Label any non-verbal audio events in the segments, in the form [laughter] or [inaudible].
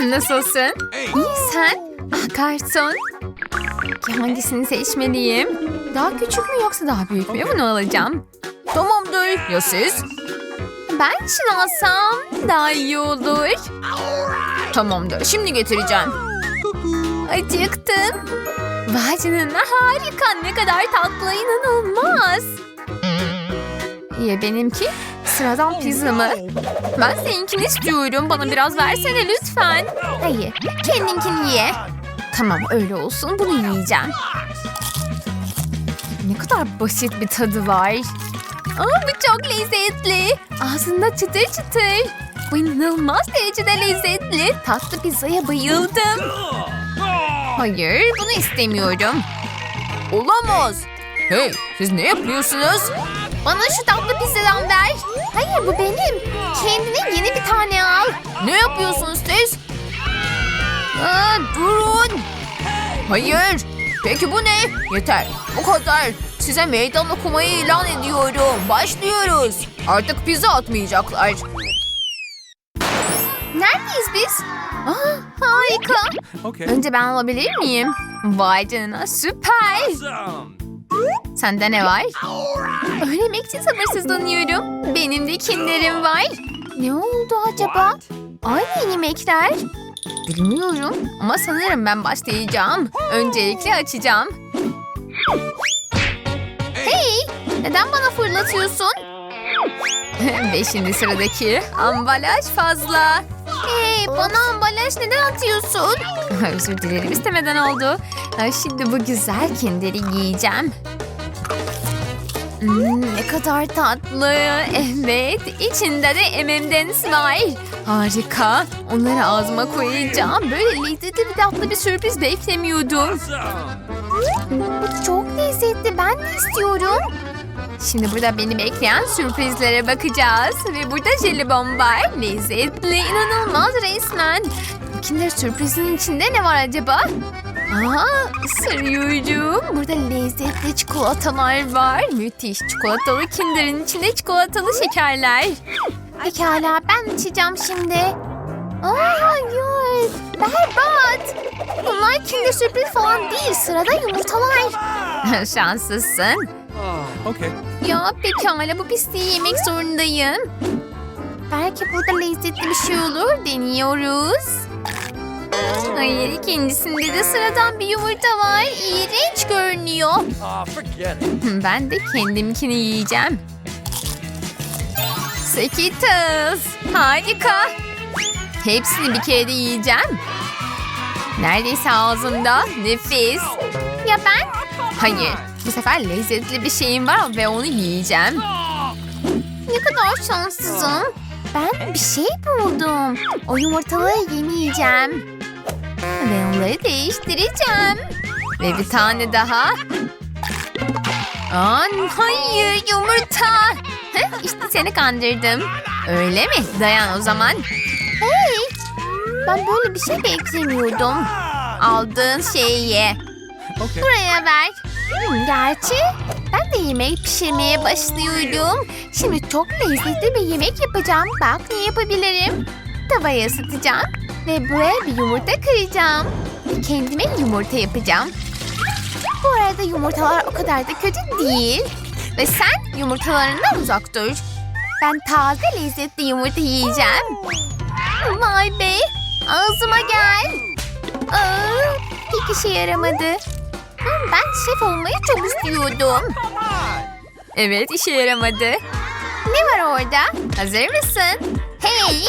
Nasılsın? İyi sen? Ah garson. Hangisini seçmeliyim? Daha küçük mü yoksa daha büyük mü? Bunu alacağım. Tamamdır. Ya siz? Ben şunu alsam daha iyi olur. Tamamdır. Şimdi getireceğim. Acıktım. Vay canına harika. Ne kadar tatlı inanılmaz. Ya benimki? Sıradan pizza mı? Ben seninkini istiyorum. Bana biraz versene lütfen. Hayır. Kendinkini ye. Tamam öyle olsun. Bunu yiyeceğim. Ne kadar basit bir tadı var. Aa, bu çok lezzetli. Ağzında çıtır çıtır. Bu inanılmaz derecede lezzetli. Tatlı pizzaya bayıldım. Hayır, bunu istemiyorum. Olamaz. Hey, siz ne yapıyorsunuz? Bana şu tatlı pizzadan ver. Hayır, bu benim. Kendine yeni bir tane al. Ne yapıyorsunuz siz? Aa, durun. Hayır. Peki bu ne? Yeter. Bu kadar. Size meydan okumayı ilan ediyorum. Başlıyoruz. Artık pizza atmayacaklar. Neredeyiz biz? Aa, harika. Okay. Önce ben alabilir miyim? Vay canına süper. Awesome. Sende ne var? Öğrenmek için sabırsızlanıyorum. Benim de kinderim var. Ne oldu acaba? Aynı yemekler. Bilmiyorum ama sanırım ben başlayacağım. Öncelikle açacağım. Hey! Neden bana fırlatıyorsun? [laughs] Ve şimdi sıradaki ambalaj fazla. Bana ambalaj neden atıyorsun? Özür dilerim istemeden oldu. Ha, Şimdi bu güzel kinderi giyeceğim. Hmm, ne kadar tatlı. Evet, içinde de M&M's var. Harika. Onları ağzıma koyacağım. Böyle lezzetli bir tatlı bir sürpriz beklemiyordum. Bu çok lezzetli. Ben de istiyorum. Şimdi burada beni bekleyen sürprizlere bakacağız. Ve burada jelibon var. Lezzetli, inanılmaz resmen. Kinder sürprizin içinde ne var acaba? Aa, ısırıyorum. Burada lezzetli çikolatalar var. Müthiş. Çikolatalı kinderin içinde çikolatalı şekerler. Pekala ben açacağım şimdi. Aa, hayır. Berbat. Bunlar kinder sürpriz falan değil. Sırada yumurtalar. [laughs] Şanslısın. Oh, okay. Ya pekala bu pisliği yemek zorundayım. Belki burada lezzetli bir şey olur. Deniyoruz. Hayır ikincisinde de sıradan bir yumurta var. İğrenç görünüyor. Ah. Ben de kendimkini yiyeceğim. Skittles. Harika. Hepsini bir kere de yiyeceğim. Neredeyse ağzımda. Nefis. Ya ben? Hayır. Bu sefer lezzetli bir şeyim var ve onu yiyeceğim. Ne kadar şanssızım. Ben bir şey buldum. O yumurtaları yemeyeceğim. Ve onları değiştireceğim. Ve bir tane daha. An hayır yumurta. Heh, işte seni kandırdım. Öyle mi? Dayan o zaman. Hey! Ben böyle bir şey beklemiyordum. Aldığın şeyi ye. Okay. Buraya ver. Gerçi ben de yemek pişirmeye başlıyorum. Şimdi çok lezzetli bir yemek yapacağım. Bak ne yapabilirim. Tavayı ısıtacağım. Ve buraya bir yumurta kıracağım. Kendime yumurta yapacağım. Bu arada yumurtalar o kadar da kötü değil. Ve sen yumurtalarından uzak dur. Ben taze lezzetli yumurta yiyeceğim. Vay be. Ağzıma gel. Aa, hiç işe yaramadı. Ben şef olmayı çok istiyordum. Evet işe yaramadı. Ne var orada? Hazır mısın? Hey!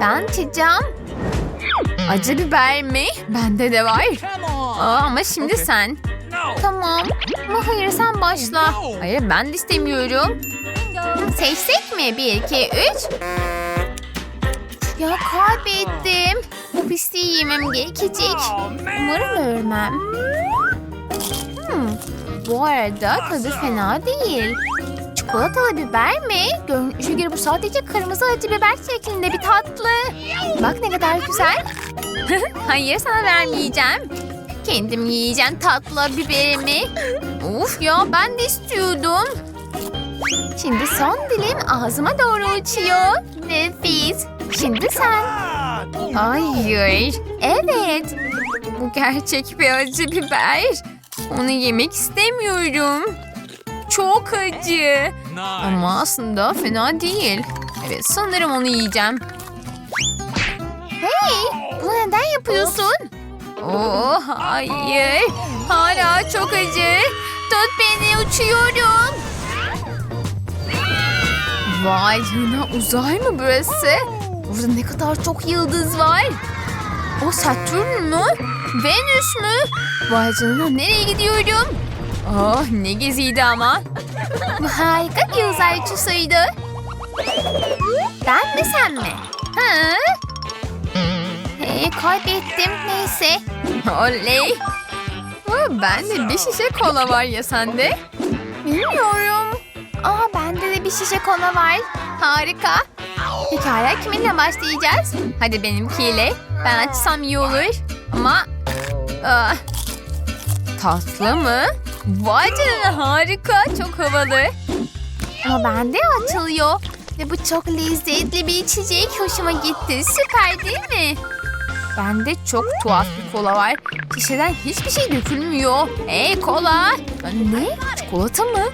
Ben açacağım. Acı biber mi? Bende de var. Aa, ama şimdi sen. No. Tamam. Ama hayır sen başla. Hayır ben de istemiyorum. Seçsek mi? Bir, iki, üç. Ya kaybettim. Bu pisliği yemem gerekecek. Oh. Umarım ölmem. Bu arada tadı fena değil. Çikolatalı biber mi? Görünüşe göre bu sadece kırmızı acı biber şeklinde bir tatlı. Bak ne kadar güzel. [laughs] Hayır sana vermeyeceğim. Kendim yiyeceğim tatlı biberimi. Uf ya ben de istiyordum. Şimdi son dilim ağzıma doğru uçuyor. Nefis. Şimdi sen. Hayır. Evet. Bu gerçek bir acı biber. Onu yemek istemiyorum. Çok acı. Nice. Ama aslında fena değil. Evet sanırım onu yiyeceğim. Hey! Bunu neden yapıyorsun? Oh hayır. Hala çok acı. Tut beni uçuyorum. Vay canına uzay mı burası? Burada ne kadar çok yıldız var. O Satürn mü? Venüs mü? Vay canına nereye gidiyorum? Oh ne geziydi ama. Harika bir uzaycısıydı. Ben mi sen mi? Ha? Hey, kaybettim neyse. Oley. Oh, bende bir şişe kola var ya sende? Bilmiyorum. Aa bende de bir şişe kola var. Harika. Pekala kiminle başlayacağız? Hadi benimkiyle. Ben açsam iyi olur. Ama... Aa, tatlı mı? Vay canına harika. Çok havalı. Ama bende açılıyor. Ve bu çok lezzetli bir içecek. Hoşuma gitti. Süper değil mi? Bende çok tuhaf bir kola var. Şişeden hiçbir şey dökülmüyor. Hey kola. Ne? Çikolata mı?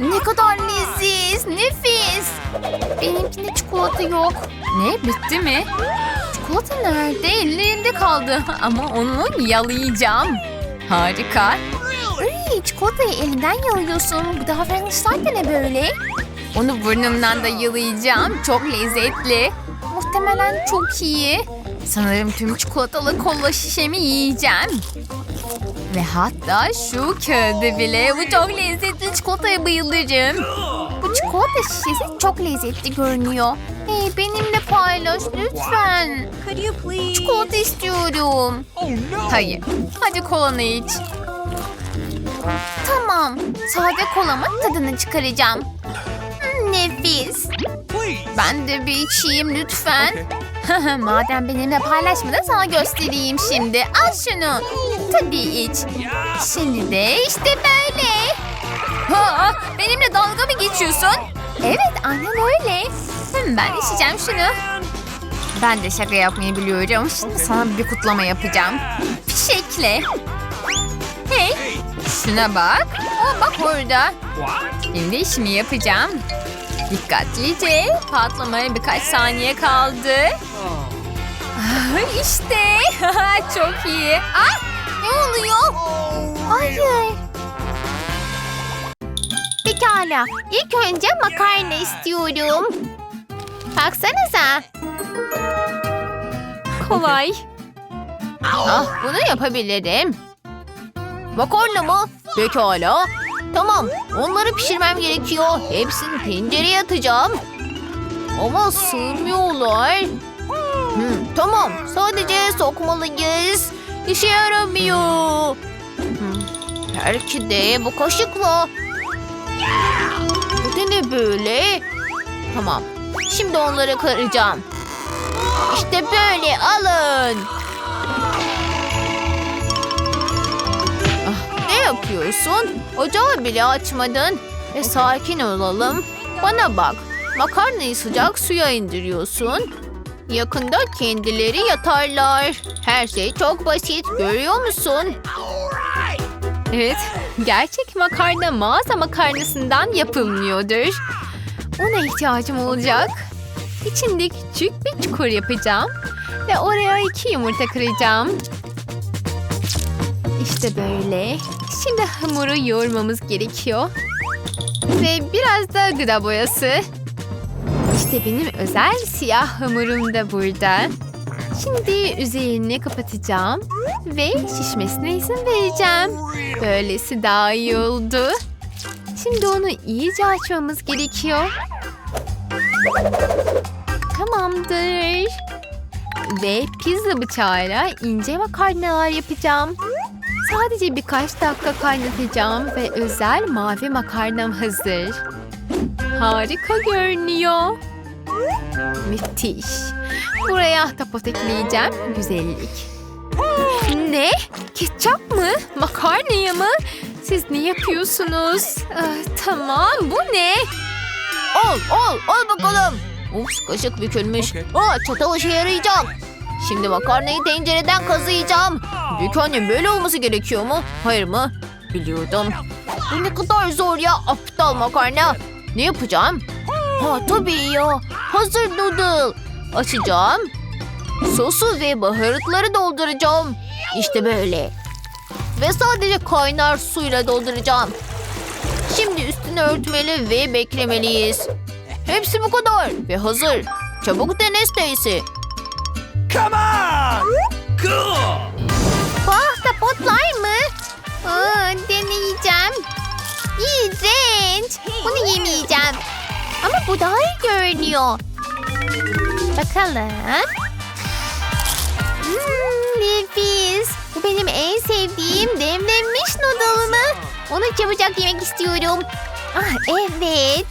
Ne kadar leziz. Nefis. Benimkinde çikolata yok. Ne? Bitti mi? Çikolata nerede? Ellerimde kaldı. [laughs] Ama onu yalayacağım. Harika. Ay, çikolatayı elinden yalıyorsun. Bu davranışlar da ne böyle? Onu burnumdan da yalayacağım. Çok lezzetli. Muhtemelen çok iyi. Sanırım tüm çikolatalı kola şişemi yiyeceğim. Ve hatta şu kağıdı bile. Bu çok lezzetli çikolataya bayılırım. Bu çikolata şişesi çok lezzetli görünüyor. Hey, benimle paylaş lütfen. Çikolata istiyorum. Oh no. Hayır. Hadi kolanı iç. Tamam. Sade kolamın tadını çıkaracağım. Nefis. Ben de bir içeyim lütfen. Okay. [laughs] Madem benimle paylaşmadın sana göstereyim şimdi. Al şunu. Tabii iç. Şimdi de işte böyle. Ha, benimle dalga mı geçiyorsun? Evet aynen öyle. Ben içeceğim şunu. Ben de şaka yapmayı biliyorum. Şimdi sana bir kutlama yapacağım. Fişekle. Hey şuna bak. Aa, bak orada. Şimdi işimi yapacağım. Dikkatlice. Patlamaya birkaç saniye kaldı. İşte. [laughs] Çok iyi. Ah, ne oluyor? Hayır. Pekala. İlk önce makarna istiyorum. Baksanıza. Kolay. Ah, bunu yapabilirim. Makarna mı? Pekala. Tamam, onları pişirmem gerekiyor. Hepsini tencereye atacağım. Ama sığmıyorlar. Hmm, tamam, sadece sokmalıyız. İşe yaramıyor. Hmm, belki de bu kaşıkla. Bu da ne böyle? Tamam, şimdi onları kıracağım. İşte böyle alın. Ah, ne yapıyorsun? Ocağı bile açmadın. E sakin olalım. Bana bak. Makarnayı sıcak suya indiriyorsun. Yakında kendileri yatarlar. Her şey çok basit. Görüyor musun? Evet. Gerçek makarna mağaza makarnasından yapılmıyordur. Ona ihtiyacım olacak. İçinde küçük bir çukur yapacağım. Ve oraya iki yumurta kıracağım. İşte böyle. Şimdi hamuru yoğurmamız gerekiyor. Ve biraz da gıda boyası. İşte benim özel siyah hamurum da burada. Şimdi üzerini kapatacağım. Ve şişmesine izin vereceğim. Böylesi daha iyi oldu. Şimdi onu iyice açmamız gerekiyor. Tamamdır. Ve pizza bıçağıyla ince makarnalar yapacağım. Sadece birkaç dakika kaynatacağım ve özel mavi makarnam hazır. Harika görünüyor. Müthiş. Buraya ahtapot ekleyeceğim. Güzellik. Ne? Ketçap mı? Makarnaya mı? Siz ne yapıyorsunuz? Ah, tamam bu ne? Ol ol ol bakalım. Ups kaşık bükülmüş. Okey. Aa çatal işe yarayacak. Şimdi makarnayı tencereden kazıyacağım. Büyük annem böyle olması gerekiyor mu? Hayır mı? Biliyordum. Bu ne kadar zor ya aptal makarna. Ne yapacağım? Ha tabii ya. Hazır noodle. Açacağım. Sosu ve baharatları dolduracağım. İşte böyle. Ve sadece kaynar suyla dolduracağım. Şimdi üstünü örtmeli ve beklemeliyiz. Hepsi bu kadar ve hazır. Çabuk dene Stacy. Come on! Cool! Ahtapotlar mı? Aa, deneyeceğim. İğrenç. Bunu yemeyeceğim. Ama bu daha iyi görünüyor. Bakalım. Hmm, nefis. Bu benim en sevdiğim demlenmiş noodle'ımı. Onu çabucak yemek istiyorum. Ah evet.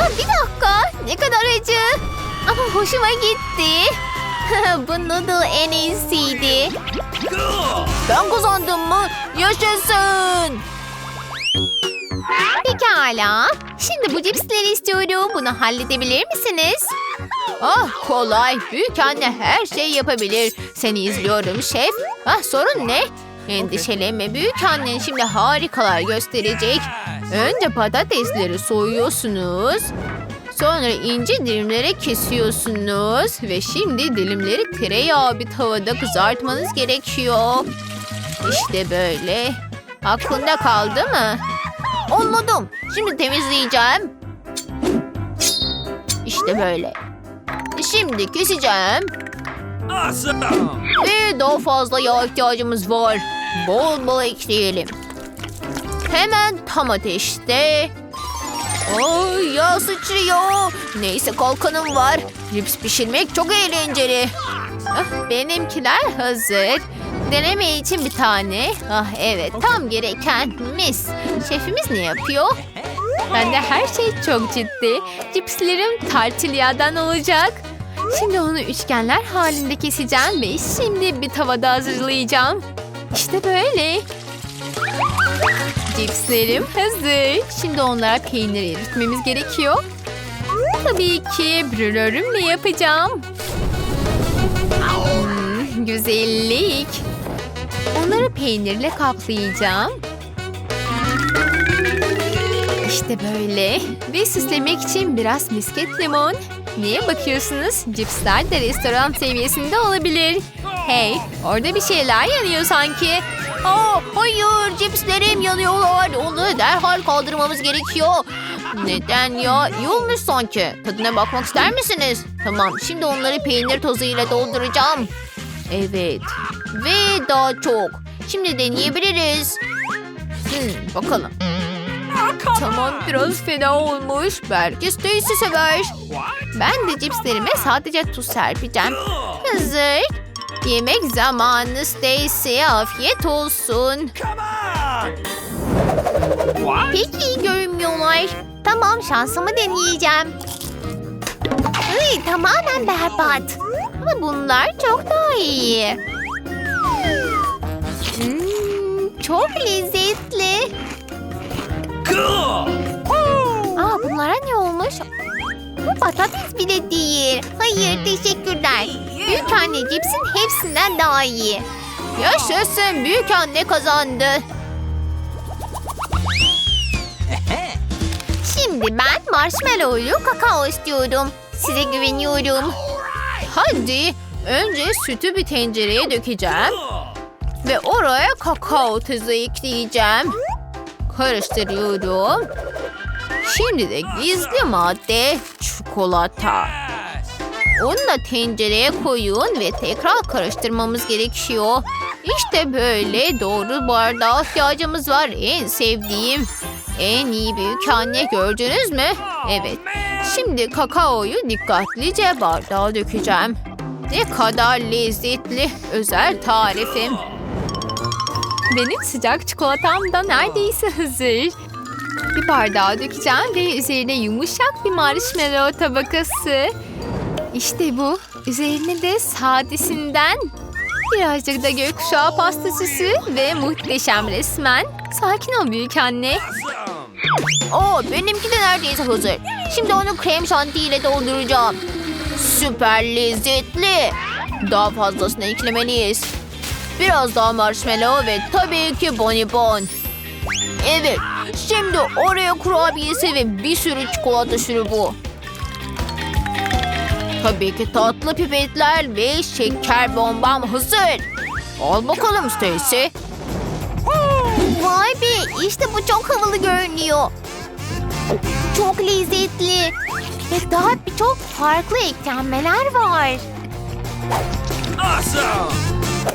Ah, bir dakika. Ne kadar acı. Ama hoşuma gitti. [laughs] Bu noodle en iyisiydi. Ben kazandım mı? Yaşasın. Pekala. Şimdi bu cipsleri istiyorum. Bunu halledebilir misiniz? Ah kolay. Büyük anne her şey yapabilir. Seni izliyorum şef. Ah sorun ne? Endişelenme büyük annen şimdi harikalar gösterecek. Önce patatesleri soyuyorsunuz. Sonra ince dilimlere kesiyorsunuz. Ve şimdi dilimleri tereyağı bir tavada kızartmanız gerekiyor. İşte böyle. Aklında kaldı mı? Anladım. Şimdi temizleyeceğim. İşte böyle. Şimdi keseceğim. Awesome! Ve daha fazla yağ ihtiyacımız var. Bol bol ekleyelim. Hemen tam ateşte. Yağ sıçrıyor. Neyse kalkanım var. Cips pişirmek çok eğlenceli. Ah, benimkiler hazır. Deneme için bir tane. Ah evet tam gereken mis. Şefimiz ne yapıyor? Bende her şey çok ciddi. Cipslerim tartilyadan olacak. Şimdi onu üçgenler halinde keseceğim ve şimdi bir tavada hazırlayacağım. İşte böyle. Cipslerim hazır. Şimdi onlara peynir eritmemiz gerekiyor. Tabii ki brülörümle yapacağım. Hmm, güzellik. Onları peynirle kaplayacağım. İşte böyle. Ve süslemek için biraz misket limon. Neye bakıyorsunuz? Cipsler de restoran seviyesinde olabilir. Hey, orada bir şeyler yanıyor sanki. Aa, hayır, cipslerim yanıyorlar. Onları derhal kaldırmamız gerekiyor. Neden ya? İyi olmuş sanki. Tadına bakmak ister misiniz? Tamam, şimdi onları peynir tozuyla dolduracağım. Evet. Ve daha çok. Şimdi deneyebiliriz. Hmm, bakalım. Tamam biraz fena olmuş. Belki Stacy sever. Ben de cipslerime sadece tuz serpeceğim. Hazır. Yemek zamanı Stacy. Afiyet olsun. Come on! What? Pek iyi görünmüyorlar. Tamam şansımı deneyeceğim. Ay, tamamen berbat. Ama bunlar çok daha iyi. Hmm, çok lezzetli. Aa bunlara ne olmuş? Bu patates bile değil. Hayır teşekkürler. Büyük anne cipsin hepsinden daha iyi. Yaşasın büyük anne kazandı. Şimdi ben marshmallowlu kakao istiyorum. Size güveniyorum. Hadi önce sütü bir tencereye dökeceğim. Ve oraya kakao tuzu ekleyeceğim. Karıştırıyorum. Şimdi de gizli madde çikolata. Da tencereye koyun ve tekrar karıştırmamız gerekiyor. İşte böyle doğru bardağa ihtiyacımız var. En sevdiğim. En iyi büyük anne gördünüz mü? Evet. Şimdi kakaoyu dikkatlice bardağa dökeceğim. Ne kadar lezzetli. Özel tarifim. Benim sıcak çikolatam da neredeyse hazır. Bir bardağa dökeceğim ve üzerine yumuşak bir marshmallow tabakası. İşte bu. Üzerine de sadesinden birazcık da gökkuşağı pasta süsü ve muhteşem resmen. Sakin ol büyük anne. Oo benimki de neredeyse hazır. Şimdi onu krem şanti ile dolduracağım. Süper lezzetli. Daha fazlasını eklemeliyiz. Biraz daha marshmallow ve tabii ki bonibon. Evet, şimdi oraya kurabiyesi ve bir sürü çikolata şurubu. Tabii ki tatlı pipetler ve şeker bombam hazır. Al bakalım Stacy. Vay be işte bu çok havalı görünüyor. Çok lezzetli. Ve daha birçok farklı eklenmeler var. Awesome!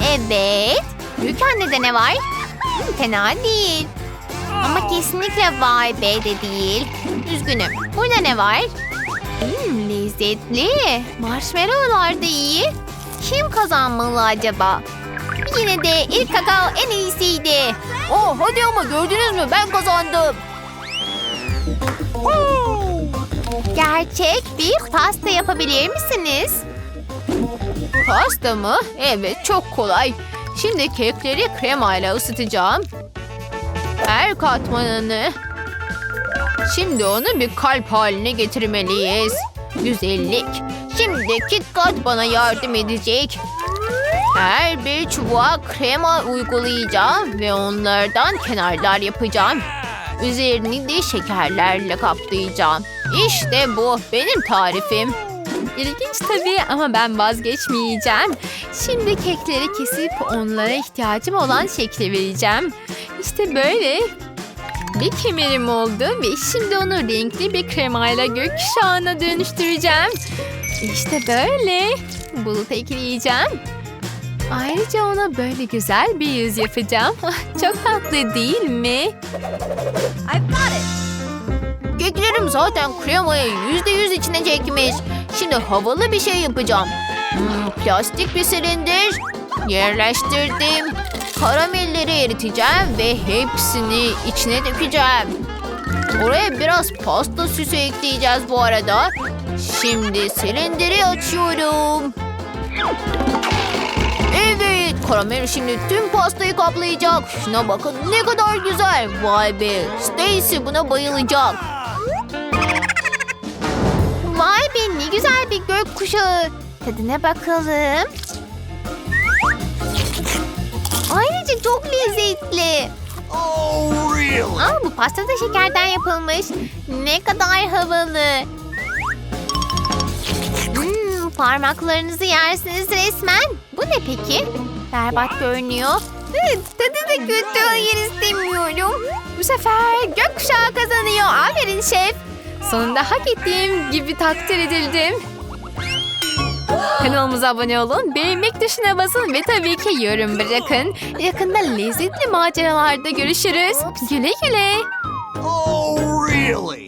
Evet. Büyük annede ne var? Fena değil. Ama kesinlikle vay be de değil. Üzgünüm. Burada ne var? Hmm, lezzetli. Marshmallowlar da iyi. Kim kazanmalı acaba? Yine de ilk kakao en iyisiydi. Oh hadi ama gördünüz mü ben kazandım. Gerçek bir pasta yapabilir misiniz? Pasta mı? Evet çok kolay. Şimdi kekleri kremayla ısıtacağım. Her katmanını. Şimdi onu bir kalp haline getirmeliyiz. Güzellik. Şimdi KitKat bana yardım edecek. Her bir çubuğa krema uygulayacağım ve onlardan kenarlar yapacağım. Üzerini de şekerlerle kaplayacağım. İşte bu benim tarifim. İlginç tabii ama ben vazgeçmeyeceğim. Şimdi kekleri kesip onlara ihtiyacım olan şekli vereceğim. İşte böyle. Bir kemerim oldu ve şimdi onu renkli bir kremayla gökkuşağına dönüştüreceğim. İşte böyle. Bulut ekleyeceğim. Ayrıca ona böyle güzel bir yüz yapacağım. [laughs] Çok tatlı değil mi? Keklerim zaten kremayı yüzde yüz içine çekmiş. Şimdi havalı bir şey yapacağım. Hmm, plastik bir silindir. Yerleştirdim. Karamelleri eriteceğim ve hepsini içine dökeceğim. Oraya biraz pasta süsü ekleyeceğiz bu arada. Şimdi silindiri açıyorum. Evet, karamel şimdi tüm pastayı kaplayacak. Şuna bakın ne kadar güzel. Vay be, Stacy buna bayılacak. Vay be ne güzel bir gökkuşağı. Tadına bakalım. Ayrıca çok lezzetli. Oh, really? Aa, bu pasta da şekerden yapılmış. Ne kadar havalı. Hmm, parmaklarınızı yersiniz resmen. Bu ne peki? Berbat görünüyor. Evet, tadı da kötü. Hayır istemiyorum. Bu sefer gökkuşağı kazanıyor. Aferin şef. Sonunda hak ettiğim gibi takdir edildim. Kanalımıza abone olun, beğenmek tuşuna basın ve tabii ki yorum bırakın. Yakında lezzetli maceralarda görüşürüz. Güle güle. Oh, really?